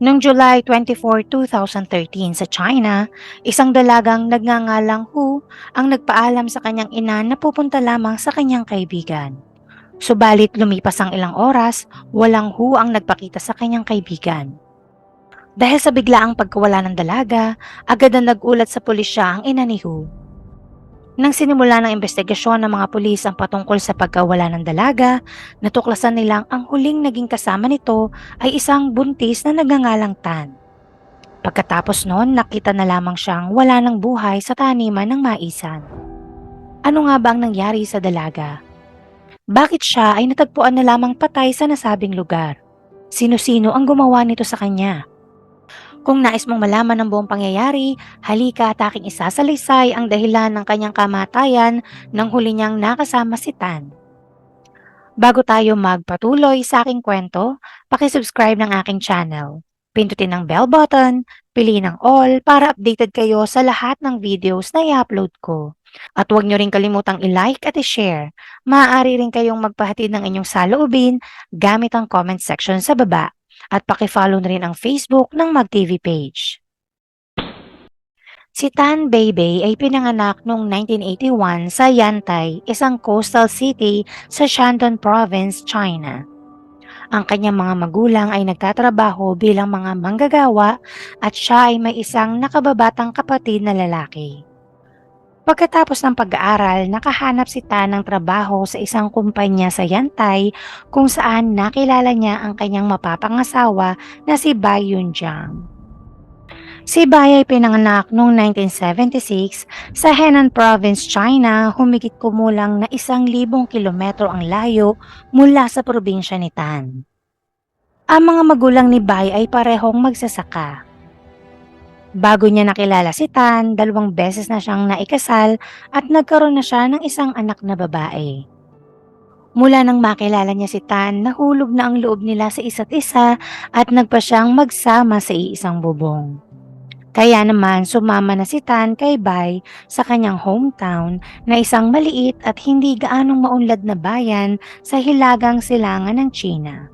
Noong July 24, 2013 sa China, isang dalagang nagngangalang Hu ang nagpaalam sa kanyang ina na pupunta lamang sa kanyang kaibigan. Subalit lumipas ang ilang oras, walang Hu ang nagpakita sa kanyang kaibigan. Dahil sa biglaang pagkawala ng dalaga, agad na nagulat sa pulisya ang ina ni Hu. Nang sinimula ng investigasyon ng mga pulis ang patungkol sa pagkawala ng dalaga, natuklasan nilang ang huling naging kasama nito ay isang buntis na nagngangalang Tan. Pagkatapos noon, nakita na lamang siyang wala ng buhay sa taniman ng maisan. Ano nga ba ang nangyari sa dalaga? Bakit siya ay natagpuan na lamang patay sa nasabing lugar? Sino-sino ang gumawa nito sa kanya? Kung nais mong malaman ang buong pangyayari, halika at aking isasalaysay ang dahilan ng kanyang kamatayan nang huli niyang nakasama si Tan. Bago tayo magpatuloy sa aking kwento, pakisubscribe ng aking channel. Pindutin ang bell button, piliin ang all para updated kayo sa lahat ng videos na i-upload ko. At huwag niyo rin kalimutang i-like at i-share. Maaari rin kayong magpahatid ng inyong saloobin gamit ang comment section sa baba at pakifollow na rin ang Facebook ng MagTV page. Si Tan Beibei ay pinanganak noong 1981 sa Yantai, isang coastal city sa Shandong Province, China. Ang kanyang mga magulang ay nagtatrabaho bilang mga manggagawa at siya ay may isang nakababatang kapatid na lalaki. Pagkatapos ng pag-aaral, nakahanap si Tan ng trabaho sa isang kumpanya sa Yantai kung saan nakilala niya ang kanyang mapapangasawa na si Bai Yunjiang. Si Bai ay pinanganak noong 1976 sa Henan Province, China, humigit kumulang na isang libong kilometro ang layo mula sa probinsya ni Tan. Ang mga magulang ni Bai ay parehong magsasaka. Bago niya nakilala si Tan, dalawang beses na siyang naikasal at nagkaroon na siya ng isang anak na babae. Mula nang makilala niya si Tan, nahulog na ang loob nila sa isa't isa at nagpa siyang magsama sa iisang bubong. Kaya naman sumama na si Tan kay Bai sa kanyang hometown na isang maliit at hindi gaanong maunlad na bayan sa hilagang silangan ng China.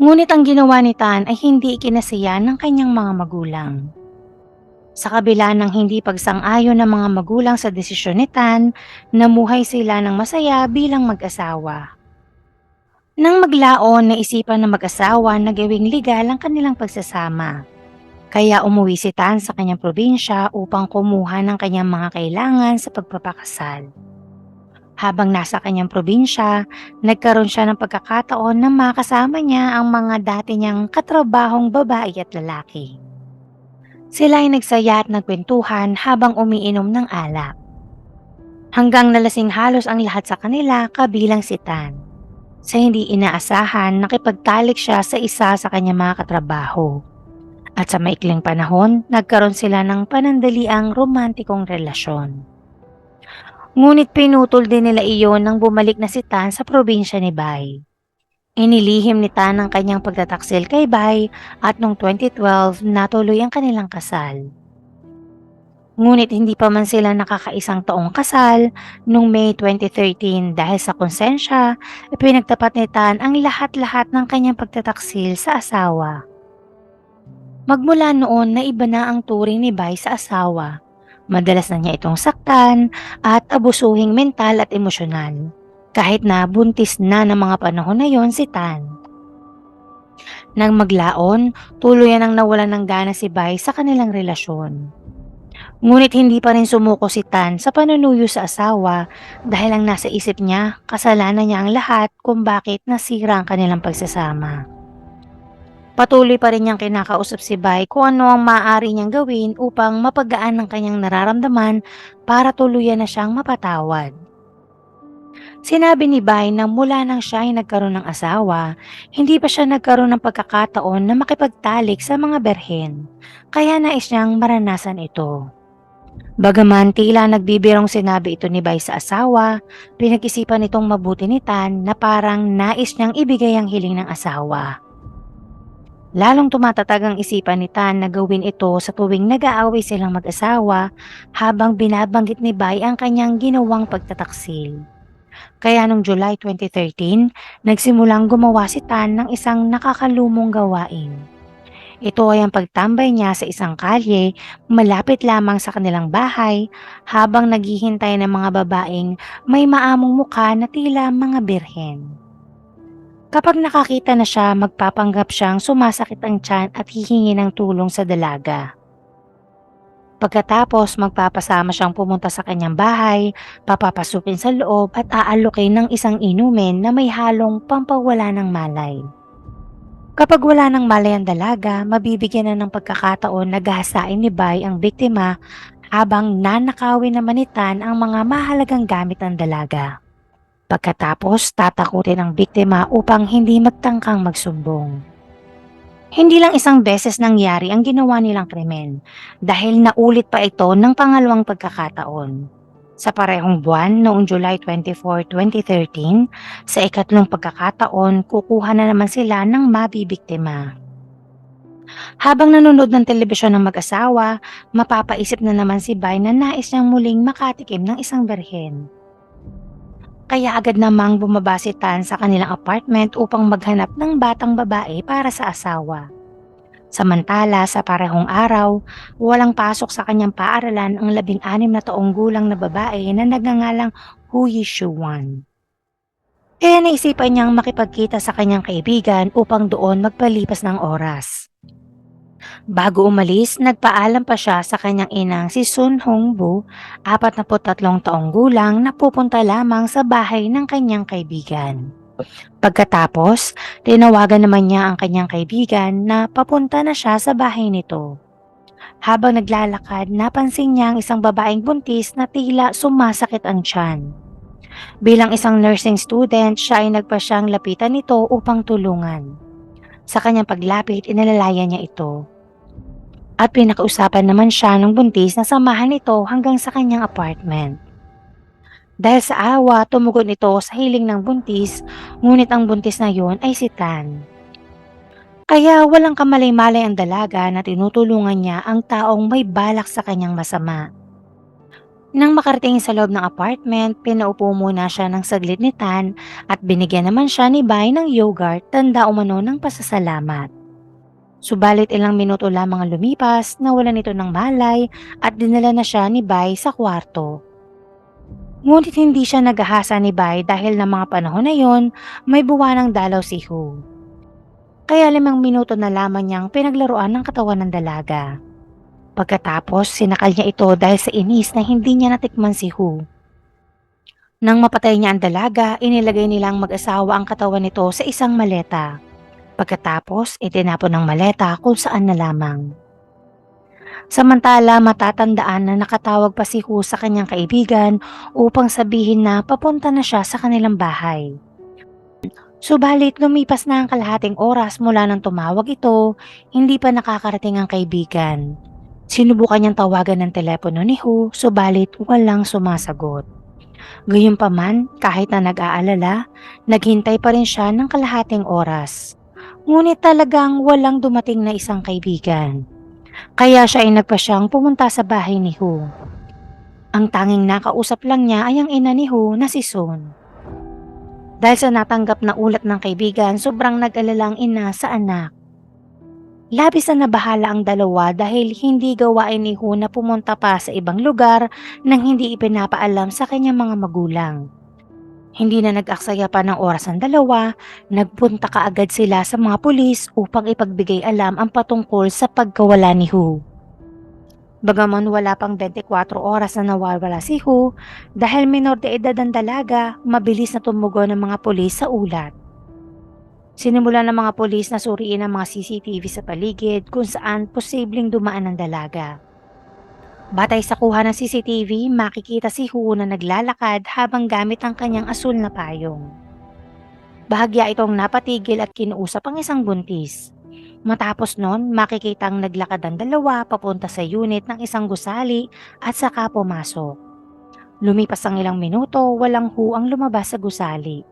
Ngunit ang ginawa ni Tan ay hindi ikinasiya ng kanyang mga magulang. Sa kabila ng hindi pagsang-ayon ng mga magulang sa desisyon ni Tan, namuhay sila ng masaya bilang mag-asawa. Nang maglaon, naisipan ng mag-asawa na gawing legal ang kanilang pagsasama. Kaya umuwi si Tan sa kanyang probinsya upang kumuha ng kanyang mga kailangan sa pagpapakasal. Habang nasa kanyang probinsya, nagkaroon siya ng pagkakataon na makasama niya ang mga dati niyang katrabahong babae at lalaki. Sila ay nagsaya at nagkwentuhan habang umiinom ng alak. Hanggang nalasing halos ang lahat sa kanila kabilang si Tan. Sa hindi inaasahan, nakipagtalik siya sa isa sa kanyang mga katrabaho. At sa maikling panahon, nagkaroon sila ng panandaliang romantikong relasyon. Ngunit pinutol din nila iyon nang bumalik na si Tan sa probinsya ni Bai. Inilihim ni Tan ang kanyang pagtataksil kay Bai at noong 2012 natuloy ang kanilang kasal. Ngunit hindi pa man sila nakakaisang taong kasal noong May 2013 dahil sa konsensya, ipinagtapat ni Tan ang lahat-lahat ng kanyang pagtataksil sa asawa. Magmula noon na iba na ang turing ni Bai sa asawa. Madalas na niya itong saktan at abusuhing mental at emosyonal. Kahit na buntis na ng mga panahon na yon si Tan. Nang maglaon, tuluyan ang nawalan ng gana si Bai sa kanilang relasyon. Ngunit hindi pa rin sumuko si Tan sa panunuyo sa asawa dahil ang nasa isip niya, kasalanan niya ang lahat kung bakit nasira ang kanilang pagsasama. Patuloy pa rin niyang kinakausap si Bai kung ano ang maaari niyang gawin upang mapagaan ang kanyang nararamdaman para tuluyan na siyang mapatawad. Sinabi ni Bai na mula nang siya ay nagkaroon ng asawa, hindi pa siya nagkaroon ng pagkakataon na makipagtalik sa mga berhen, kaya nais niyang maranasan ito. Bagaman tila nagbibirong sinabi ito ni Bai sa asawa, pinag-isipan itong mabuti ni Tan na parang nais niyang ibigay ang hiling ng asawa. Lalong tumatatag ang isipan ni Tan na gawin ito sa tuwing nag-aaway silang mag-asawa habang binabanggit ni Bai ang kanyang ginawang pagtataksil. Kaya noong July 2013, nagsimulang gumawa si Tan ng isang nakakalumong gawain. Ito ay ang pagtambay niya sa isang kalye malapit lamang sa kanilang bahay habang naghihintay ng mga babaeng may maamong mukha na tila mga birhen. Kapag nakakita na siya, magpapanggap siyang sumasakit ang tiyan at hihingi ng tulong sa dalaga. Pagkatapos, magpapasama siyang pumunta sa kanyang bahay, papapasukin sa loob at aalukin ng isang inumin na may halong pampawala ng malay. Kapag wala ng malay ang dalaga, mabibigyan na ng pagkakataon na gahasain ni Bay ang biktima habang nanakawin na manitan ang mga mahalagang gamit ng dalaga. Pagkatapos, tatakutin ang biktima upang hindi magtangkang magsumbong. Hindi lang isang beses nangyari ang ginawa nilang krimen dahil naulit pa ito ng pangalawang pagkakataon. Sa parehong buwan noong July 24, 2013, sa ikatlong pagkakataon, kukuha na naman sila ng mabibiktima. Habang nanonood ng telebisyon ng mag-asawa, mapapaisip na naman si Bay na nais niyang muling makatikim ng isang berhen. Kaya agad namang bumaba si Tan sa kanilang apartment upang maghanap ng batang babae para sa asawa. Samantala sa parehong araw, walang pasok sa kanyang paaralan ang labing-anim na taong gulang na babae na nagngangalang Hu Yishuan. Kaya naisipan niyang makipagkita sa kanyang kaibigan upang doon magpalipas ng oras. Bago umalis, nagpaalam pa siya sa kanyang inang si Sun Hongbu, 43 taong gulang na pupunta lamang sa bahay ng kanyang kaibigan. Pagkatapos, tinawagan naman niya ang kanyang kaibigan na papunta na siya sa bahay nito. Habang naglalakad, napansin niya ang isang babaeng buntis na tila sumasakit ang tiyan. Bilang isang nursing student, siya ay nagpa siyang lapitan nito upang tulungan. Sa kanyang paglapit, inalalaya niya ito. At pinakausapan naman siya ng buntis na samahan ito hanggang sa kanyang apartment. Dahil sa awa, tumugon ito sa hiling ng buntis, ngunit ang buntis na yun ay si Tan. Kaya walang kamalay-malay ang dalaga na tinutulungan niya ang taong may balak sa kanyang masama. Nang makarating sa loob ng apartment, pinaupo muna siya ng saglit ni Tan at binigyan naman siya ni Bay ng yogurt tanda umano ng pasasalamat. Subalit ilang minuto lamang ang lumipas, nawalan ito ng malay at dinala na siya ni Bay sa kwarto. Ngunit hindi siya nagahasa ni Bay dahil ng mga panahon na yon, may buwanang dalaw si Hu. Kaya limang minuto na lamang niyang pinaglaruan ng katawan ng dalaga. Pagkatapos, sinakal niya ito dahil sa inis na hindi niya natikman si Hu. Nang mapatay niya ang dalaga, inilagay nilang mag-asawa ang katawan nito sa isang maleta. Pagkatapos, itinapon ng maleta kung saan na lamang. Samantala, matatandaan na nakatawag pa si Hu sa kanyang kaibigan upang sabihin na papunta na siya sa kanilang bahay. Subalit lumipas na ang kalahating oras mula nang tumawag ito, hindi pa nakakarating ang kaibigan. Sinubukan niyang tawagan ng telepono ni Hu, subalit walang sumasagot. Gayunpaman, kahit na nag-aalala, naghintay pa rin siya ng kalahating oras. Ngunit talagang walang dumating na isang kaibigan. Kaya siya ay nagpasyang pumunta sa bahay ni Hu. Ang tanging nakausap lang niya ay ang ina ni Hu na si Sun. Dahil sa natanggap na ulat ng kaibigan, sobrang nag-alala ang ina sa anak. Labis na nabahala ang dalawa dahil hindi gawain ni Hu na pumunta pa sa ibang lugar nang hindi ipinapaalam sa kanyang mga magulang. Hindi na nag-aksaya pa ng oras ang dalawa, nagpunta kaagad sila sa mga pulis upang ipagbigay alam ang patungkol sa pagkawala ni Hu. Bagaman wala pang 24 oras na nawawala si Hu, dahil minor de edad ang dalaga, mabilis na tumugon ng mga pulis sa ulat. Sinimulan ng mga polis na suriin ang mga CCTV sa paligid kung saan posibleng dumaan ang dalaga. Batay sa kuha ng CCTV, makikita si Hu na naglalakad habang gamit ang kanyang asul na payong. Bahagya itong napatigil at kinuusap ang isang buntis. Matapos nun, makikitang naglakad ang dalawa papunta sa unit ng isang gusali at saka pumasok. Lumipas ang ilang minuto, walang Hu ang lumabas sa gusali.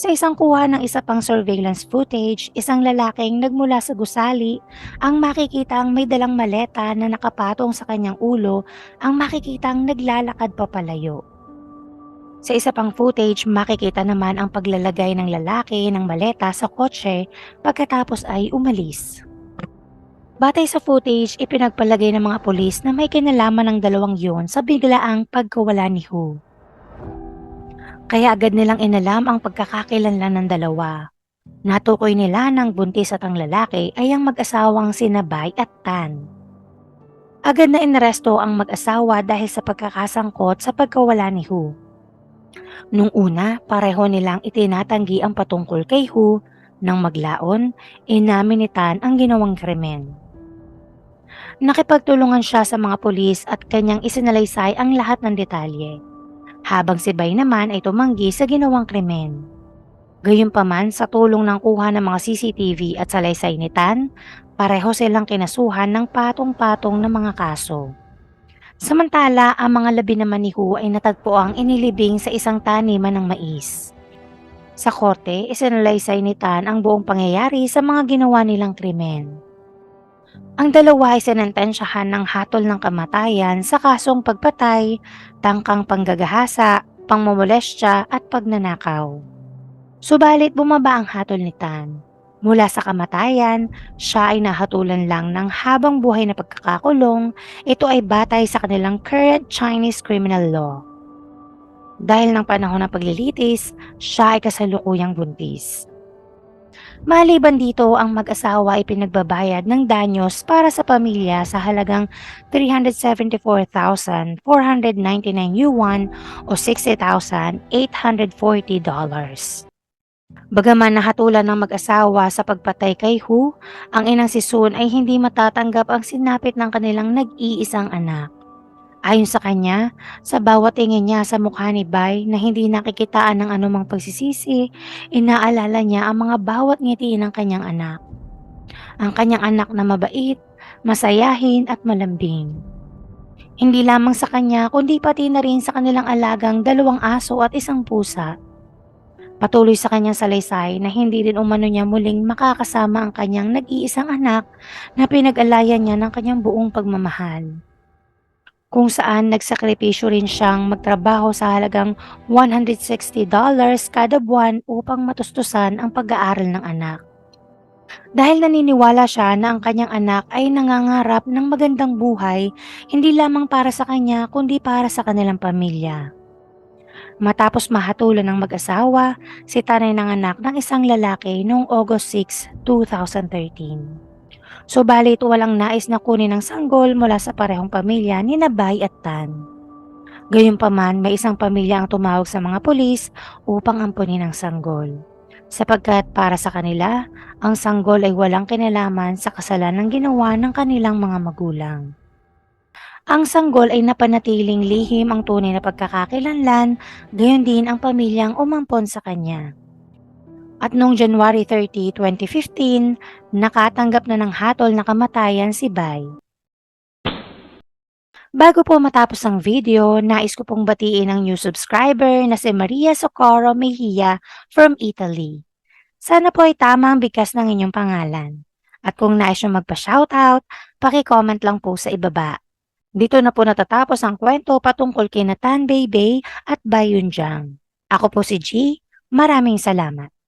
Sa isang kuha ng isa pang surveillance footage, isang lalaking nagmula sa gusali ang makikita ang may dalang maleta na nakapatong sa kanyang ulo ang makikitang naglalakad papalayo. Sa isa pang footage, makikita naman ang paglalagay ng lalaki ng maleta sa kotse pagkatapos ay umalis. Batay sa footage, ipinagpalagay ng mga pulis na may kinalaman ng dalawang yun sa biglaang pagkawala ni Hu. Kaya agad nilang inalam ang pagkakakilanlan ng dalawa. Natukoy nila ng buntis at ang lalaki ay ang mag-asawang sinabay at Tan. Agad na inaresto ang mag-asawa dahil sa pagkakasangkot sa pagkawala ni Hu. Nung una, pareho nilang itinatanggi ang patungkol kay Hu nang maglaon, inamin ni Tan ang ginawang krimen. Nakipagtulungan siya sa mga pulis at kanyang isinalaysay ang lahat ng detalye, habang si Bay naman ay tumanggi sa ginawang krimen. Gayunpaman sa tulong ng kuha ng mga CCTV at salaysay ni Tan, pareho silang kinasuhan ng patong-patong na mga kaso. Samantala, ang mga labi naman ni Hu ay natagpo ang inilibing sa isang taniman ng mais. Sa korte, isinalaysay ni Tan ang buong pangyayari sa mga ginawa nilang krimen. Ang dalawa ay sinentensyahan ng hatol ng kamatayan sa kasong pagpatay, tangkang panggagahasa, pangmomolestya at pagnanakaw. Subalit bumaba ang hatol ni Tan. Mula sa kamatayan, siya ay nahatulan lang ng habang buhay na pagkakakulong, ito ay batay sa kanilang current Chinese criminal law. Dahil ng panahon ng paglilitis, siya ay kasalukuyang buntis. Maliban dito, ang mag-asawa ay pinagbabayad ng danyos para sa pamilya sa halagang 374,499 yuan o 60,840 dollars. Bagaman nahatulan ng mag-asawa sa pagpatay kay Hu, ang inang si Sun ay hindi matatanggap ang sinapit ng kanilang nag-iisang anak. Ayon sa kanya, sa bawat tingin niya sa mukha ni Bai na hindi nakikitaan ng anumang pagsisisi, inaalala niya ang mga bawat ngiti ng kanyang anak. Ang kanyang anak na mabait, masayahin at malambing. Hindi lamang sa kanya kundi pati na rin sa kanilang alagang dalawang aso at isang pusa. Patuloy sa kanyang salaysay na hindi din umano niya muling makakasama ang kanyang nag-iisang anak na pinag-alayan niya ng kanyang buong pagmamahal. Kung saan nagsakripisyo rin siyang magtrabaho sa halagang $160 kada buwan upang matustusan ang pag-aaral ng anak. Dahil naniniwala siya na ang kanyang anak ay nangangarap ng magandang buhay hindi lamang para sa kanya kundi para sa kanilang pamilya. Matapos mahatulan ng mag-asawa, si Tanay nanganak ng isang lalaki noong August 6, 2013. Subalit walang nais na kunin ng sanggol mula sa parehong pamilya ni Nabay at Tan. Gayunpaman, may isang pamilya ang tumawag sa mga pulis upang ampunin ang sanggol. Sapagkat para sa kanila, ang sanggol ay walang kinalaman sa kasalanan ginawa ng kanilang mga magulang. Ang sanggol ay napanatiling lihim ang tunay na pagkakakilanlan, gayon din ang pamilyang umampon sa kanya. At noong January 30, 2015, nakatanggap na ng hatol na kamatayan si Bai. Bago po matapos ang video, nais ko pong batiin ang new subscriber na si Maria Socorro Mejia from Italy. Sana po ay tama ang bigkas ng inyong pangalan. At kung nais nyo magpa-shoutout, paki-comment lang po sa ibaba. Dito na po natatapos ang kwento patungkol kay Nathan Beibei at Bayun Jiang. Ako po si G. Maraming salamat.